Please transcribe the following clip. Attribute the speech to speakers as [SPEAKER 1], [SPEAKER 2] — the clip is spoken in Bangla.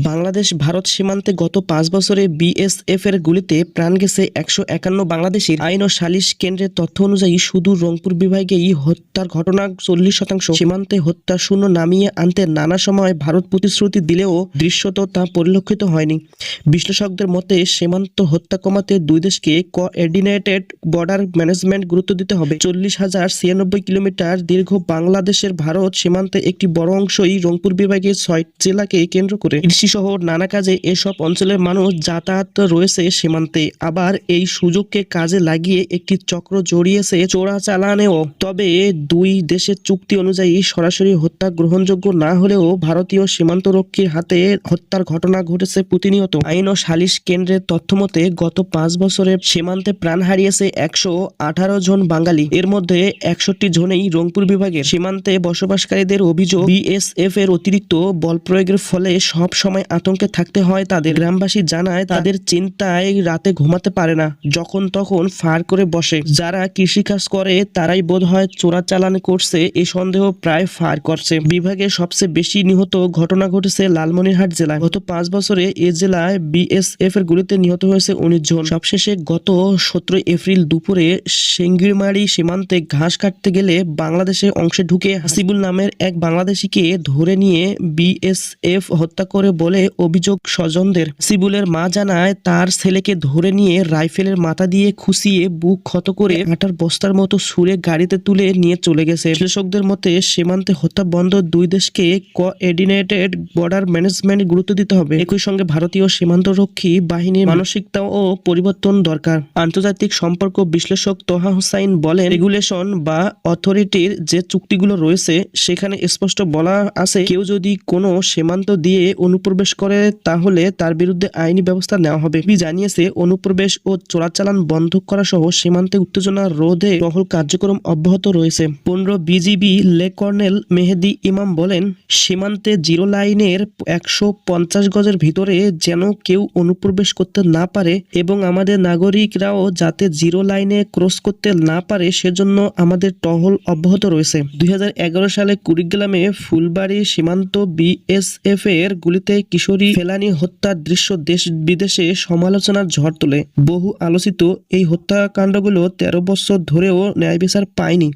[SPEAKER 1] বাংলাদেশ, ভারত সীমান্তে গত পাঁচ বছরে বিএসএফ এর গুলিতে প্রাণ গেছে একশো একান্ন বাংলাদেশের। আইন ও সালিশ কেন্দ্রের তথ্য অনুযায়ী শুধু রংপুর বিভাগে এই হত্যার ঘটনা চল্লিশ শতাংশ। সীমান্তে হত্যা শূন্য নামিয়ে আনতে নানা সময় ভারত প্রতিশ্রুতি দিলেও দৃশ্যত তা পরিলক্ষিত হয়নি। বিশ্লেষকদের মতে, সীমান্ত হত্যা কমাতে দুই দেশকে কোঅর্ডিনেটেড বর্ডার ম্যানেজমেন্ট গুরুত্ব দিতে হবে। চল্লিশ হাজার ছিয়ানব্বই কিলোমিটার দীর্ঘ বাংলাদেশের ভারত সীমান্তে একটি বড় অংশই রংপুর বিভাগের ছয় জেলাকে কেন্দ্র করে। কৃষি সহ নানা কাজে এসব অঞ্চলের মানুষ যাতায়াত রয়েছে সীমান্তে। আবার এই সুযোগকে কাজে লাগিয়ে একটি চক্র জড়িয়েছে চোরাচালানেও তবে দুই দেশের চুক্তি অনুযায়ী সরাসরি হত্যা গ্রহণযোগ্য না হলেও ভারতীয় সীমান্তরক্ষীর হাতে হত্যার ঘটনা ঘটেছে প্রতিনিয়ত। আইন ও সালিশ কেন্দ্রের তথ্যমতে গত পাঁচ বছরে সীমান্তে প্রাণ হারিয়েছে একশো আঠারো জন বাঙালি। এর মধ্যে একষট্টি জনেই রংপুর বিভাগের। সীমান্তে বসবাসকারীদের অভিযোগ, বিএসএফ এর অতিরিক্ত বল প্রয়োগের ফলে সব সময় আতঙ্কে থাকতে হয়, তাদের গ্রামবাসী জানায় তাদের চিন্তায় রাতে ঘুমাতে পারে না, যখন তখন ফার করে বসে। যারা কৃষিকাজ করে, তারাই বোধ হয় চোরাচালান করছে এই সন্দেহ প্রায় ফার করছে। বিভাগে সবচেয়ে বেশি নিহত ঘটনা ঘটেছে লালমনিরহাট জেলায়। গত পাঁচ বছরে এ জেলায় বিএসএফ এর গুলিতে নিহত হয়েছে উনিশ জন। সবশেষে গত সতেরোই এপ্রিল দুপুরে সেঙ্গিরমারি সীমান্তে ঘাস কাটতে গেলে বাংলাদেশে অংশে ঢুকে হাসিবুল নামের এক বাংলাদেশিকে ধরে নিয়ে বিএসএফ হত্যা করে বলে অভিযোগ স্বজনদের। সিবুলের মা জানায়, তার ছেলেকে ধরে নিয়ে রাইফেলের মাথা দিয়ে খুশিয়ে বুক ক্ষত করে আটার বস্তার মতো সুরে গাড়িতে তুলে নিয়ে চলে গেছে। বিশ্লেষকদের মতে, সীমান্তে হত্যা বন্ধ দুই দেশকে কোঅর্ডিনেটেড বর্ডার ম্যানেজমেন্ট গুরুত্ব দিতে হবে। একই সঙ্গে ভারতীয় সীমান্তরক্ষী বাহিনীর মানসিকতা ও পরিবর্তন দরকার। আন্তর্জাতিক সম্পর্ক বিশ্লেষক তোহা হুসাইন বলেন, রেগুলেশন বা অথরিটির যে চুক্তিগুলো রয়েছে, সেখানে স্পষ্ট বলা আছে, কেউ যদি কোনো সীমান্ত দিয়ে অনুপ্রবেশ করে, তাহলে তার বিরুদ্ধে আইনি ব্যবস্থা নেওয়া হবে। বি জানিয়েছে, অনুপ্রবেশ ও চোরাচালান বন্ধ করা সহ সীমান্তে উত্তেজনা রোধে টহল কার্যক্রম অব্যাহত রয়েছে। পনেরো বিজিবি লে কর্নেল মেহেদি ইমাম বলেন, সীমান্তে জিরো লাইনের একশো পঞ্চাশ গজের ভিতরে যেন কেউ অনুপ্রবেশ করতে না পারে এবং আমাদের নাগরিকরাও যাতে জিরো লাইনে ক্রস করতে না পারে, সেজন্য আমাদের টহল অব্যাহত রয়েছে। দুই হাজার এগারো সালে কুড়িগ্রামে ফুলবাড়ি সীমান্ত বিএসএফ এর গুলিতে কিশোরী ফেলানি হত্যার দৃশ্য দেশ বিদেশে সমালোচনার ঝড় তোলে। বহু আলোচিত এই হত্যাকাণ্ডগুলো তেরো বছর ধরেও ন্যায় বিচার পায়নি।